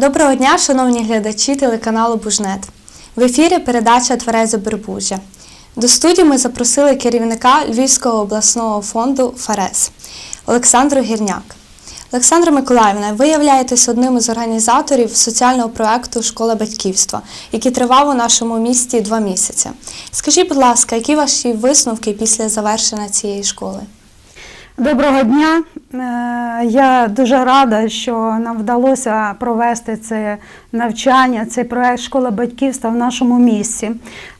Доброго дня, шановні глядачі телеканалу Бужнет. В ефірі передача Тверезо Бербужжя. До студії ми запросили керівника Львівського обласного фонду ФАРЕС Олександру Гірняк. Олександра Миколаївна, ви являєтесь одним із організаторів соціального проекту Школа батьківства, який тривав у нашому місті два місяці. Скажіть, будь ласка, які ваші висновки після завершення цієї школи? Доброго дня. Е, Я дуже рада, що нам вдалося провести це навчання, цей проект школа батьківства в нашому місті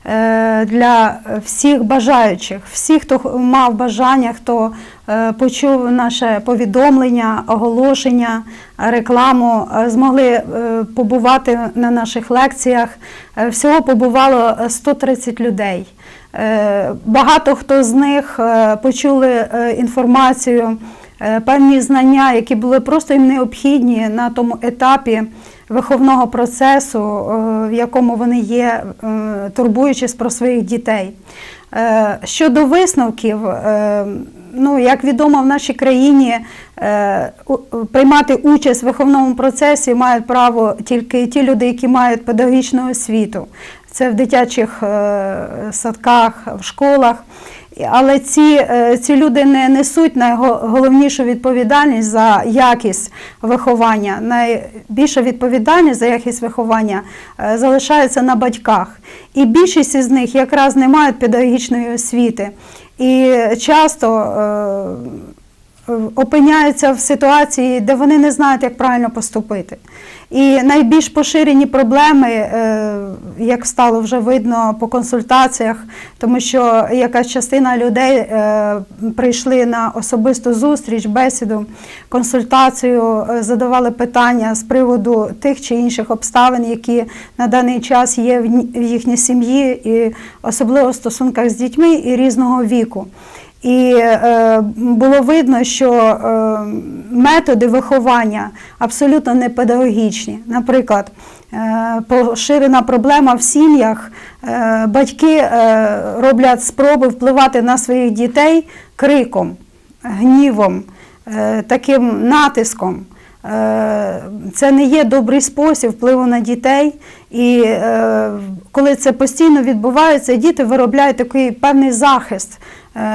Е, для всіх бажаючих, всіх, хто мав бажання, хто е, почув наше повідомлення, оголошення, рекламу, змогли побувати на наших лекціях. Всього побувало 130 людей. Е, Багато хто з них е, почули е, інформацію, певні знання, які були просто їм необхідні на тому етапі виховного процесу, в якому вони є, турбуючись про своїх дітей. Щодо висновків, ну як відомо в нашій країні приймати участь в виховному процесі мають право тільки ті люди, які мають педагогічну освіту. Це в дитячих е, садках, в школах. Але ці, е, ці люди не несуть найголовнішу відповідальність за якість виховання. Найбільша відповідальність за якість виховання е, залишається на батьках. І більшість із них якраз не мають педагогічної освіти. І часто опиняються в ситуації, де вони не знають, як правильно поступити. І найбільш поширені проблеми, е, як стало вже видно по консультаціях, тому що якась частина людей е, прийшли на особисту зустріч, бесіду, консультацію, е, задавали питання з приводу тих чи інших обставин, які на даний час є в їхній сім'ї, і особливо в стосунках з дітьми і різного віку. І е, було видно, що е, методи виховання абсолютно не педагогічні. Наприклад, е, поширена проблема в сім'ях, е, батьки е, роблять спроби впливати на своїх дітей криком, гнівом, е, таким натиском. Е, Це не є добрий спосіб впливу на дітей, і е, коли це постійно відбувається, діти виробляють такий певний захист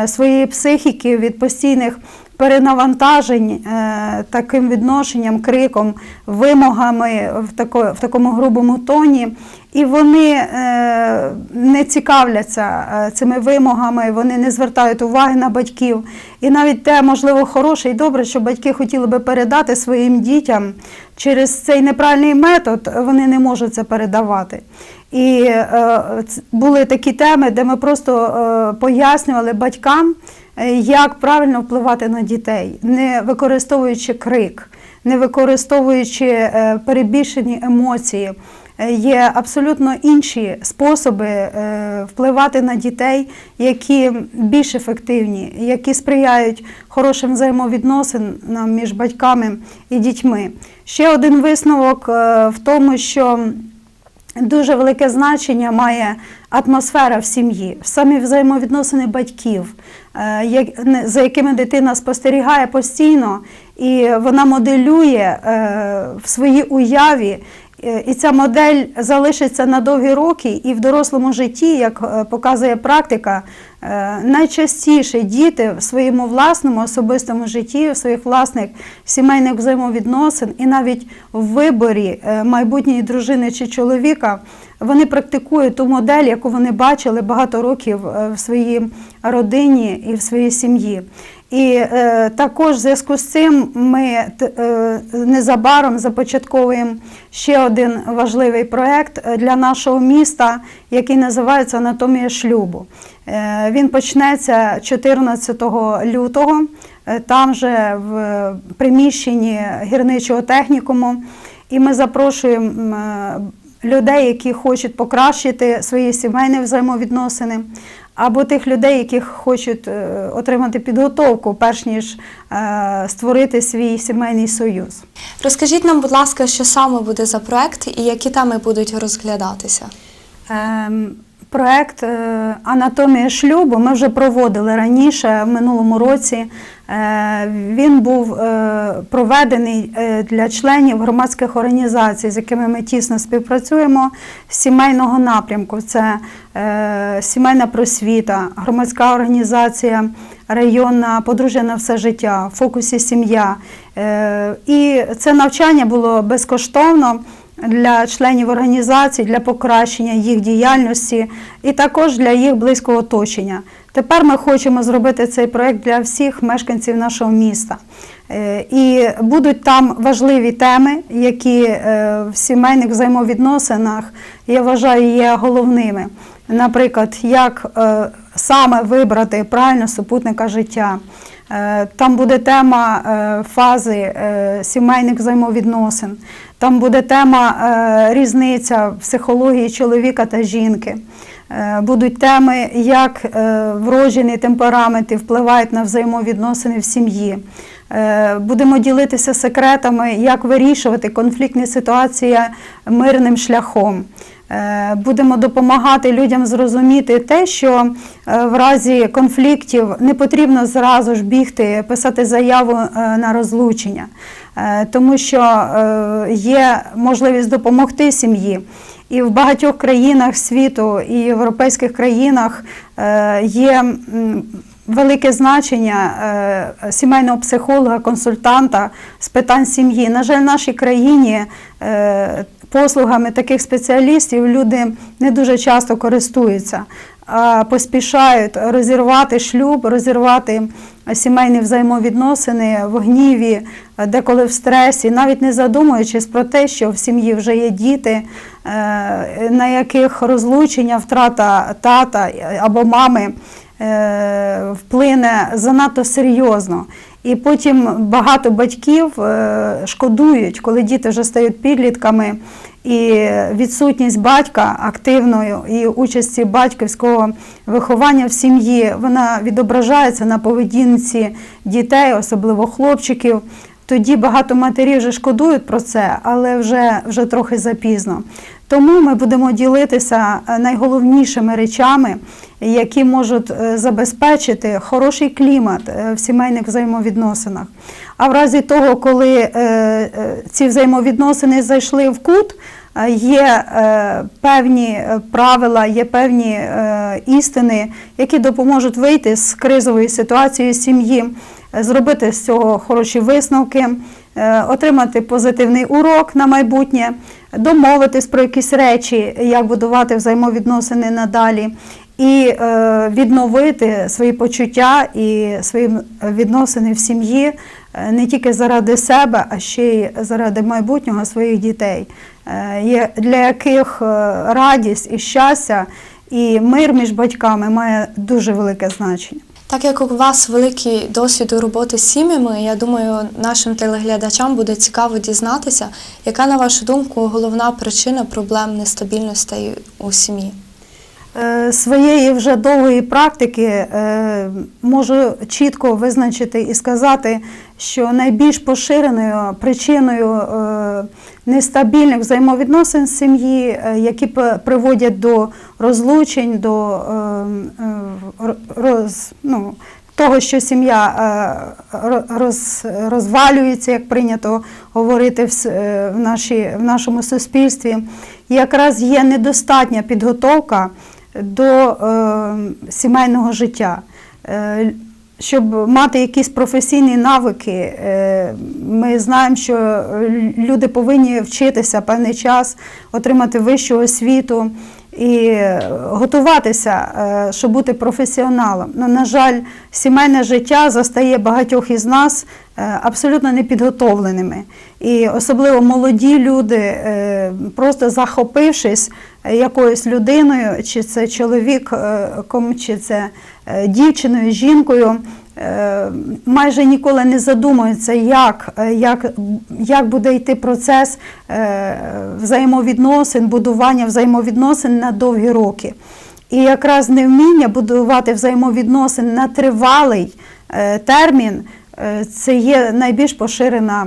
своєї психіки від постійних перенавантажень е, таким відношенням, криком, вимогами в, тако, в такому грубому тоні. І вони е, не цікавляться е, цими вимогами, вони не звертають уваги на батьків. І навіть те, можливо, хороше і добре, що батьки хотіли би передати своїм дітям через цей неправильний метод, вони не можуть це передавати. І були такі теми, де ми просто пояснювали батькам, як правильно впливати на дітей, не використовуючи крик, не використовуючи е, перебільшені емоції. Е, Є абсолютно інші способи е, впливати на дітей, які більш ефективні, які сприяють хорошим взаємовідносинам між батьками і дітьми. Ще один висновок е, в тому, що Дуже велике значення має атмосфера в сім'ї, самі взаємовідносини батьків, е, за якими дитина спостерігає постійно, і вона моделює е, в своїй уяві. е, І ця модель залишиться на довгі роки, і в дорослому житті, як показує практика, найчастіше діти в своєму власному особистому житті, в своїх власних сімейних взаємовідносин і навіть в виборі е, майбутньої дружини чи чоловіка, вони практикують ту модель, яку вони бачили багато років е, в своїй родині і в своїй сім'ї. І е, також в зв'язку з цим ми е, незабаром започатковуємо ще один важливий проєкт е, для нашого міста, який називається Анатомія шлюбу. Е, він почнеться 14 лютого, е, там же в приміщенні гірничого технікуму. І ми запрошуємо е, людей, які хочуть покращити свої сімейні взаємовідносини, або тих людей, які хочуть отримати підготовку, перш ніж створити свій сімейний союз. Розкажіть нам, будь ласка, що саме буде за проект і які теми будуть розглядатися? Ем, проект е, Анатомія шлюбу ми вже проводили раніше, в минулому році. Е, Він був е, проведений для членів громадських організацій, з якими ми тісно співпрацюємо з сімейного напрямку. Це сімейна просвіта, громадська організація районна подружжя на все життя, в фокусі сім'я. І це навчання було безкоштовно для членів організацій, для покращення їх діяльності і також для їх близького оточення. Тепер ми хочемо зробити цей проект для всіх мешканців нашого міста. Е, І будуть там важливі теми, які е, в сімейних взаємовідносинах, я вважаю, є головними. Наприклад, як е, саме вибрати правильно супутника життя. Е, Там буде тема е, фази е, сімейних взаємовідносин, там буде тема різниця в психології чоловіка та жінки. Будуть теми, як вроджені темпераменти впливають на взаємовідносини в сім'ї. Будемо ділитися секретами, як вирішувати конфліктні ситуації мирним шляхом. Е, Будемо допомагати людям зрозуміти те, що е, в разі конфліктів не потрібно зразу ж бігти, писати заяву е, на розлучення, тому що є можливість допомогти сім'ї. І в багатьох країнах світу і європейських країнах є велике значення е, сімейного психолога, консультанта з питань сім'ї. На жаль, в нашій країні е, послугами таких спеціалістів люди не дуже часто користуються, поспішають розірвати шлюб, розірвати сімейні взаємовідносини в гніві, деколи в стресі, навіть не задумуючись про те, що в сім'ї вже є діти, е, на яких розлучення, втрата тата або мами е, вплине занадто серйозно. І потім багато батьків е, шкодують, коли діти вже стають підлітками, і відсутність батька активної і участі батьківського виховання в сім'ї вона відображається на поведінці дітей, особливо хлопчиків. Тоді багато матерів вже шкодують про це, але вже, вже трохи запізно. Тому ми будемо ділитися е, найголовнішими речами, які можуть е, забезпечити хороший клімат е, в сімейних взаємовідносинах. А в разі того, коли ці взаємовідносини зайшли в кут, є певні правила, є певні істини, які допоможуть вийти з кризової ситуації сім'ї, зробити з цього хороші висновки, отримати позитивний урок на майбутнє, домовитись про якісь речі, як будувати взаємовідносини надалі. І е, відновити свої почуття і свої відносини в сім'ї е, не тільки заради себе, а ще й заради майбутнього своїх дітей, е, для яких е, радість і щастя і мир між батьками має дуже велике значення. Так як у вас великий досвід у роботи з сім'ями, я думаю, нашим телеглядачам буде цікаво дізнатися, яка, на вашу думку, головна причина проблем нестабільності у сім'ї. Е, Своєї вже довгої практики е, можу чітко визначити і сказати, що найбільш поширеною причиною е, нестабільних взаємовідносин сім'ї, які приводять до розлучень, до роз, ну, того, що сім'я роз, розвалюється, як прийнято говорити в, нашій, в нашому суспільстві, якраз є недостатня підготовка до е, сімейного життя. Е, щоб мати якісь професійні навики, е, ми знаємо, що люди повинні вчитися певний час, отримати вищу освіту і готуватися, е, щоб бути професіоналом. Ну, на жаль, сімейне життя застає багатьох із нас е, абсолютно непідготовленими. І особливо молоді люди, е, просто захопившись якоюсь людиною, чи це чоловіком, чи це дівчиною, жінкою, майже ніколи не задумуються, як, е, як, як буде йти процес е, взаємовідносин, будування взаємовідносин на довгі роки. І якраз невміння будувати взаємовідносин на тривалий е, термін е, це є найбільш поширена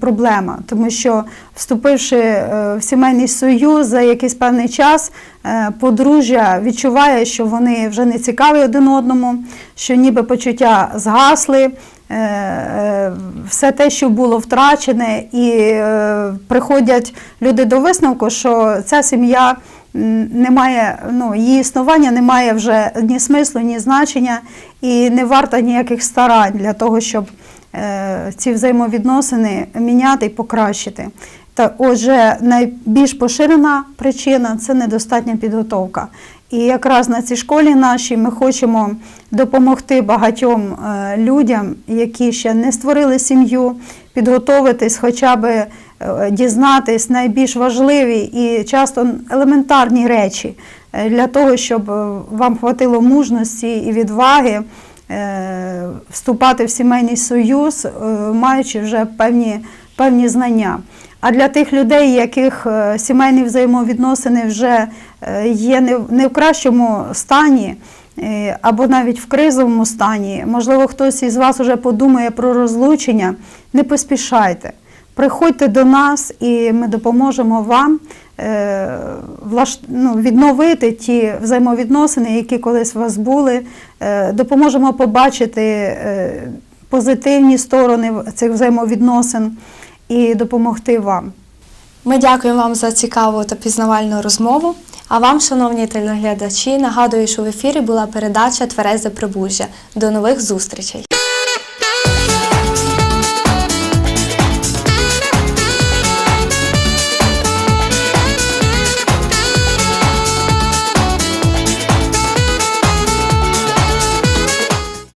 проблема, тому що вступивши е, в сімейний союз за якийсь певний час, е, подружжя відчуває, що вони вже не цікаві один одному, що ніби почуття згасли. е, е, Все те, що було втрачене, і е, приходять люди до висновку, що ця сім'я м, не має, ну, її існування не має вже ні смислу, ні значення, і не варто ніяких старань для того, щоб е, ці взаємовідносини міняти і покращити. Та отже, найбільш поширена причина це недостатня підготовка. І якраз на цій школі нашій ми хочемо допомогти багатьом е, людям, які ще не створили сім'ю, підготовитись, хоча б дізнатись найбільш важливі і часто елементарні речі е, для того, щоб е, вам хватило мужності і відваги е, вступати в сімейний союз, е, маючи вже певні, певні знання. А для тих людей, яких е, сімейні взаємовідносини вже е, є не в- кращому стані, е, або навіть в кризовому стані, можливо, хтось із вас вже подумає про розлучення, не поспішайте. Приходьте до нас і ми допоможемо вам е, ну, відновити ті взаємовідносини, які колись у вас були. Е, Допоможемо побачити е, позитивні сторони цих взаємовідносин і допомогти вам. Ми дякуємо вам за цікаву та пізнавальну розмову. А вам, шановні телеглядачі, нагадую, що в ефірі була передача Тверезе Прибужжя. До нових зустрічей!